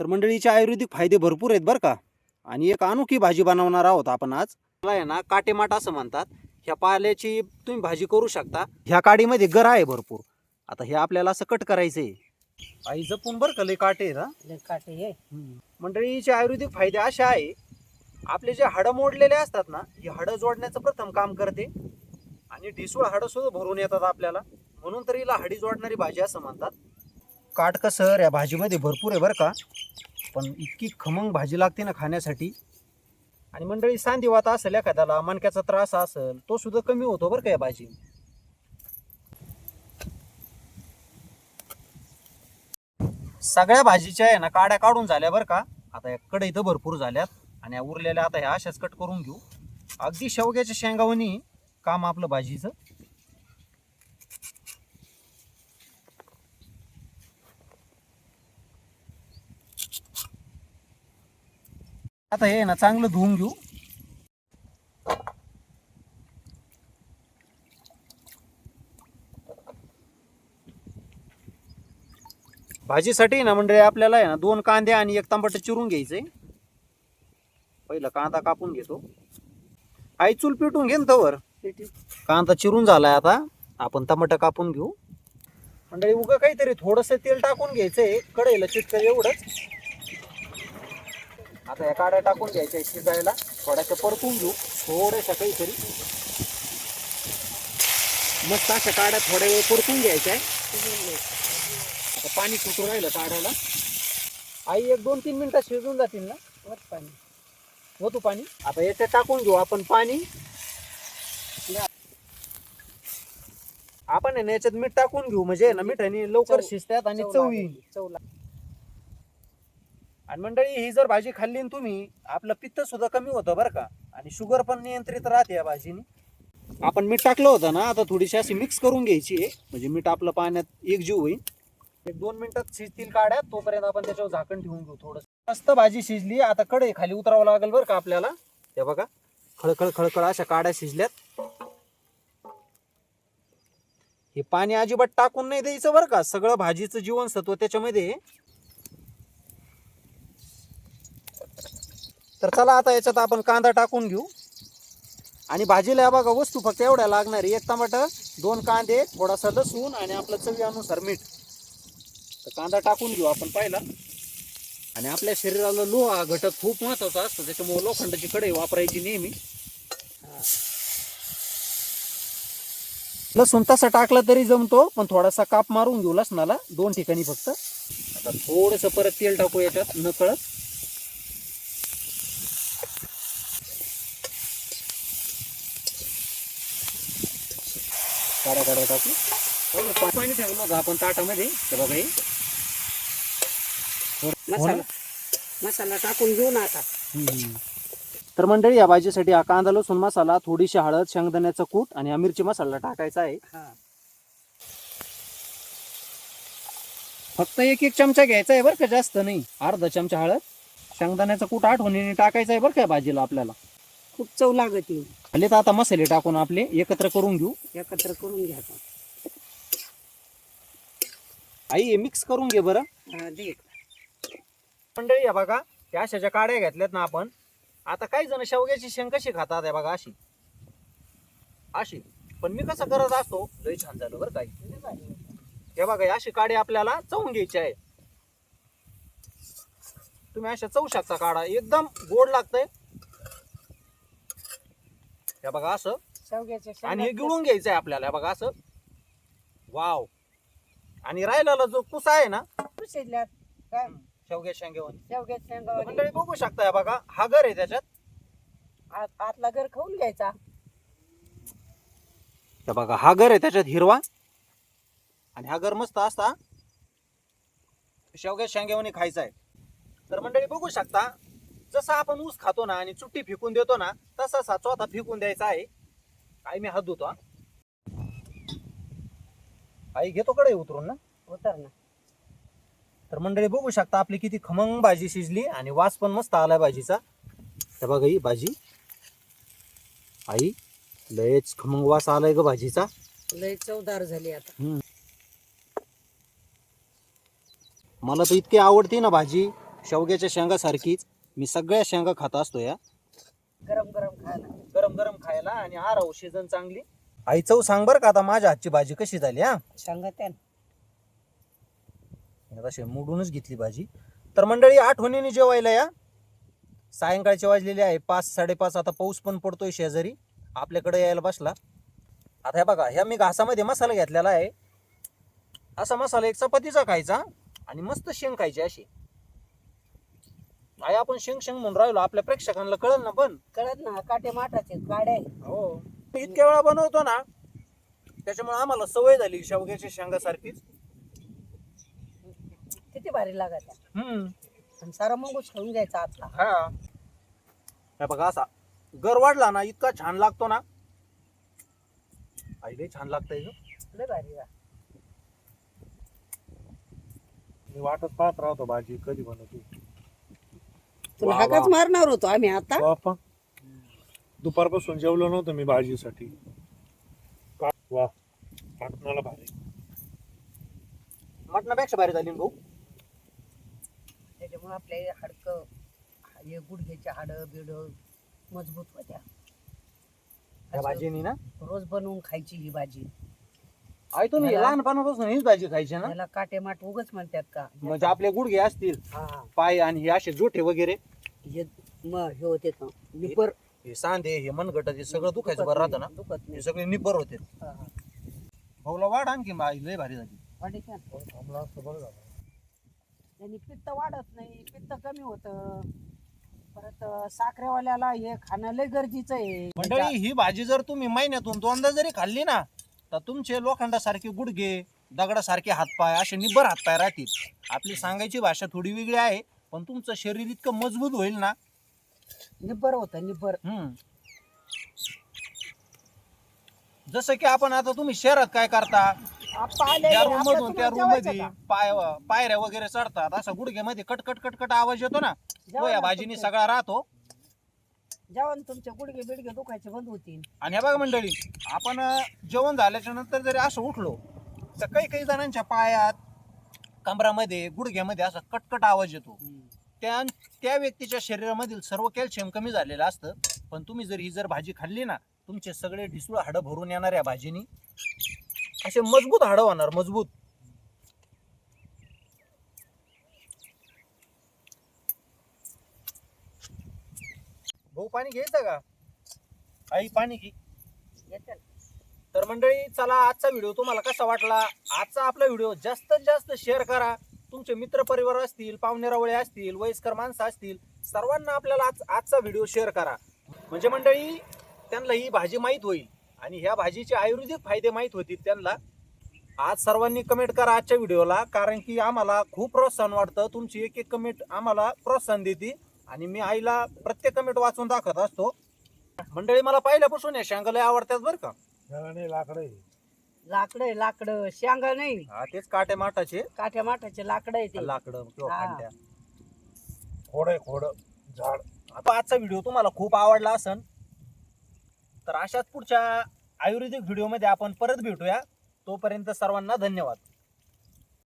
तर मंडळीचे आयुर्वेदिक फायदे भरपूर आहेत बरं का. आणि एक अनोखी भाजी बनवणार आहोत आपण आज. त्याला आहे ना काटेमाट असं म्हणतात. ह्या पाल्याची तुम्ही भाजी करू शकता. ह्या काडीमध्ये गर आहे भरपूर. आता हे आपल्याला असं कट करायचं आहे आई जपून बरं का लय काटे. लय काटे हे. मंडळीचे आयुर्वेदिक फायदे असे आहे. आपले जे हाडं मोडलेले असतात ना हे हाडं जोडण्याचं प्रथम काम करते. आणि ढिसूळ हाडं सुद्धा भरून येतात आपल्याला. म्हणून तर हिला हाडी जोडणारी भाजी असं म्हणतात. काटकसर या भाजीमध्ये भरपूर आहे बरं का. पण इतकी खमंग भाजी लागते ना खाण्यासाठी. आणि मंडळी सांधिवात असेल एखाद्याला मणक्याचा त्रास असेल तो सुद्धा कमी होतो बरं का या भाजी. सगळ्या भाजीच्या आहे ना काड्या काढून झाल्या बरं का. आता या कडे इथं भरपूर झाल्यात आणि या उरलेल्या आता ह्या अशाच कट करून घेऊ. अगदी शेवग्याच्या शेंगावणी काम आपलं भाजीचं. आता हे ना चांगलं धुवून घेऊ. भाजीसाठी ना म्हणजे आपल्याला आहे ना दोन कांदे आणि एक तांबट चिरून घ्यायचे. पहिलं कांदा कापून घेतो. आई चूल पिटून घेन तवर. कांदा चिरून झालाय आता. आपण टमाटर कापून घेऊ. म्हणजे उगं काहीतरी थोडस तेल टाकून घ्यायचंय. कढईला चिटकं एवढंच. आता या काड्या टाकून घ्यायच्या शिजायला. थोड्याशा परतून घेऊ. थोड्याशा काहीतरी. मस्त अशा काड्या थोड्या वेळ परतून घ्यायच्या आता पाणी सुटून राहिलं काढायला आई एक दोन तीन मिनिटात शिजून जातील ना? वर पाणी. होतो पाणी. आता याच्यात टाकून घेऊ आपण पाणी. आपण आहे ना याच्यात मीठ टाकून घेऊ. म्हणजे आहे ना मिठाने लवकर शिजतात आणि चव चव लागेल. येईल चव लाग- आणि मंडळी ही जर भाजी खाल्ली ना तुम्ही आपलं पित्त सुद्धा कमी होतं बरं का? आणि शुगर पण नियंत्रित राहते या भाजीने. आपण मीठ टाकलं होतं ना आता थोडीशी अशी मिक्स करून घ्यायची आहे. म्हणजे मीठ आपलं पाण्यात एक जीव होईल. एक दोन मिनिटात शिजतील काढ्या तोपर्यंत आपण त्याच्यावर झाकण ठेवून घेऊ थोडं मस्त भाजी शिजली आता कडे खाली उतरावं लागेल बरं का आपल्याला. हे बघा खळखळ खळखळ अशा काड्या शिजल्यात. हे पाणी अजिबात टाकून नाही द्यायचं बरं का. सगळं भाजीचं जीवनसत्व त्याच्यामध्ये तर चला आता याच्यात आपण कांदा टाकून घेऊ. आणि भाजीला या बघा वस्तू फक्त एवढ्या लागणार आहे. एक टमाटर दोन कांदे थोडासा लसूण आणि आपलं चवीनुसार मीठ. तर कांदा टाकून घेऊ आपण पाहिला. आणि आपल्या शरीराला लोह हा घटक खूप महत्त्वाचा असतो. त्याच्यामुळे लोखंडाची कढई वापरायची नेहमी. लसूण तसा टाकला तरी जमतो पण थोडासा काप मारून घेऊ लसणाला. दोन ठिकाणी फक्त. आता थोडस परत तेल टाकू याच्यात नकळत. काढा काढा टाकू पाणी ठेवलं होतं आपण ताटामध्ये. ते बघा हे. हो मसाला मसाला टाकून घेऊ ना आता. तर मंडळी या भाजीसाठी हा कांदा लसूण मसाला थोडीशी हळद शेंगदाण्याचं कूट आणि हा मिरची मसाला टाकायचा आहे. हा. फक्त एक एक चमचा घ्यायचा आहे बरं का जास्त नाही. अर्धा चमचा हळद शेंगदाण्याचा कूट आठवणीने टाकायचा आहे बरं का भाजीला आपल्याला. खूप चव लागत. येईल खाली तर आता मसाले टाकून आपले एकत्र करून घेऊ. एकत्र करून घ्यायचं आई हे मिक्स करून घे बरं. हा दे मंडळी या बघा या अशा ज्या काड्या घेतल्यात ना आपण. आता काही जण शेवग्याची शेंग कशी खातात हे बघा अशी. अशी. पण मी कसं करत असतो लय छान झालं बरं काही हे बघा अशी काडी आपल्याला चवून घ्यायची आहे. तुम्ही अशा चवू शकता काढा. एकदम गोड लागतंय. हे बघा असं. शेवग्याच्या आणि हे गिळून घ्यायचं आहे आपल्याला हे बघा असं. वाव. आणि राहिलेला जो कुसा आहे ना शिजल्यात काय? शेवग्या शेंगेवर. शेवग्याच्या शेंगावर मंडळी बघू शकता हे बघा हा घर आहे त्याच्यात. आत- आतला घर खाऊन घ्यायचा. हे बघा हा घर आहे त्याच्यात हिरवा. आणि हा घर मस्त असता शेवग्या शेंगेवणी खायचा आहे. तर मंडळी बघू शकता जसं आपण ऊस खातो ना आणि चुट्टी फेकून देतो ना तसाच हा चौथा फेकून द्यायचा आहे. काय मी हात धुतो हा. आई घेतो कडे उतरून ना? उतर ना. तर मंडळी बघू शकता आपली किती खमंग भाजी शिजली आणि वास पण मस्त आलाय भाजीचा. हे बघा ही भाजी. आई लयच खमंग वास आलाय ग भाजीचा. लय चवदार झाली आता. मला तर इतकी आवडते ना भाजी शेवग्याच्या शेंगासारखीच. मी सगळ्या शेंगा खात असतो या. गरम गरम खायला गरम गरम खायला आणि आराव सीझन चांगली. आई चव सांग बरं का आता माझ्या हातची भाजी कशी झाली हा? सांगत आहे तशी मोडूनच घेतली भाजी. तर मंडळी आठवणीने जेवायला या. सायंकाळचे वाजलेले आहे पाच साडेपाच आता पाऊस पण पडतोय शेजारी. आपल्याकडे यायला बसला. आता हे बघा ह्या मी घासामध्ये मसाला घेतलेला आहे. असा मसाला एक चपातीचा खायचा आणि मस्त शेंग खायची अशी. आई आपण शेंग शेंग म्हणून राहिलो. आपल्या प्रेक्षकांना कळलं ना पण. कळत ना काटे माठाचे आहे. हो. इतक्या वेळा बनवतो ना त्याच्यामुळे आम्हाला सवय झाली शेवग्याच्या शेंगासारखीच. किती भारी लागत आहे. हम्म. आणि सारा मगच खाऊन घ्यायचा आतला. हा. हे बघा असा गर वाढला ना इतका छान लागतो ना. आईले छान लागतंय ग. लय भारी वा. मी वाटत पाहत राहतो भाजी कधी बनवतो? तुला वा, हाकाच वा. मारणार होतो आम्ही आता. बापा दुपारपासून जेवलो नव्हतं मी भाजीसाठी. का- वा वाटणाला भारी. मटणापेक्षा भारी झाली ना भाऊ. त्याच्यामुळे आपले हाडक हे गुडघ्याचे हाड बिड मजबूत होत्या. भाजीनी ना? रोज बनवून खायची ही भाजी. आई तुम्ही लहानपणापासून हीच भाजी खायची ना? त्याला काटे माठ उगच म्हणतात का? म्हणजे आपले गुडघे असतील हा. पाय आणि हे असे जोठे वगैरे. हे मग हे होते ना निपर. हे सांधे हे मनगट हे सगळं दुखायचं बरं राहतं ना? दुखत हे नाही सगळे निब्बर होते. हा, हा. भाऊला वाढ आणखी आई लय भारी झाली. त्यांनी पित्त वाढत नाही पित्त कमी होतं. परत अं, साखरेवाल्याला हे खाणं लय गरजेचं आहे. मंडळी ही भाजी जर तुम्ही महिन्यातून दोनदा जरी खाल्ली ना तर तुमचे लोखंडासारखे गुडघे दगडासारखे हातपाय असे निब्बर हातपाय राहतील आपली सांगायची भाषा थोडी वेगळी आहे पण तुमचं शरीर इतकं मजबूत होईल ना निब्बर होतं निब्बर हम्म. जसं की आपण आता तुम्ही शहरात काय करता त्या रूम मधून त्या रूममध्ये? पाय पायऱ्या वगैरे चढतात असा गुडघ्यामध्ये कट कट कट कट आवाज येतो ना तो या भाजीने. सगळा राहतो जेवण तुमचे गुडघे बिडघे दुखायचे बंद होतील. आणि हे बघा मंडळी आपण अं, जेवण झाल्याच्यानंतर जरी असं उठलो तर काही काही जणांच्या पायात कमरामध्ये गुडघ्यामध्ये असा कटकट आवाज येतो. त्या त्या व्यक्तीच्या शरीरामधील सर्व कॅल्शियम कमी झालेलं असतं. पण तुम्ही जर ही जर भाजी खाल्ली ना तुमचे सगळे ढिसूळ हाडं भरून येणार या भाजीनी. असे मजबूत हाडं होणार मजबूत. भाऊ पाणी घ्यायचं का? आई पाणी घे. येतं. तर मंडळी चला आजचा व्हिडिओ तुम्हाला कसा वाटला? आजचा आपला व्हिडिओ जास्तीत जास्त शेअर करा. तुमचे मित्र परिवार असतील पाहुणेरावळे असतील वयस्कर माणसं असतील सर्वांना आपल्याला आज आजचा व्हिडिओ शेअर करा. म्हणजे मंडळी त्यांना ही भाजी माहीत होईल आणि ह्या भाजीचे आयुर्वेदिक फायदे माहीत होतील त्यांना. आज सर्वांनी कमेंट करा आजच्या व्हिडिओला कारण की आम्हाला खूप प्रोत्साहन वाटतं. तुमची एक एक कमेंट आम्हाला प्रोत्साहन देते आणि मी आईला प्रत्येक कमेंट वाचून दाखवत असतो. मंडळी मला पहिल्यापासून या शेंगाला आवडतात बरं का. लाकडं आहे. लाकडं आहे, लाकडं. शेंगा नाही. हा तेच काटे माठाचे. काठ्या माठाचे लाकडं आहे ते. लाकडं किंवा हा. खोड आहे खोड. झाड. आता आजचा व्हिडिओ तुम्हाला खूप आवडला असन तर अशाच पुढच्या आयुर्वेदिक व्हिडिओमध्ये आपण परत भेटूया. तोपर्यंत सर्वांना धन्यवाद.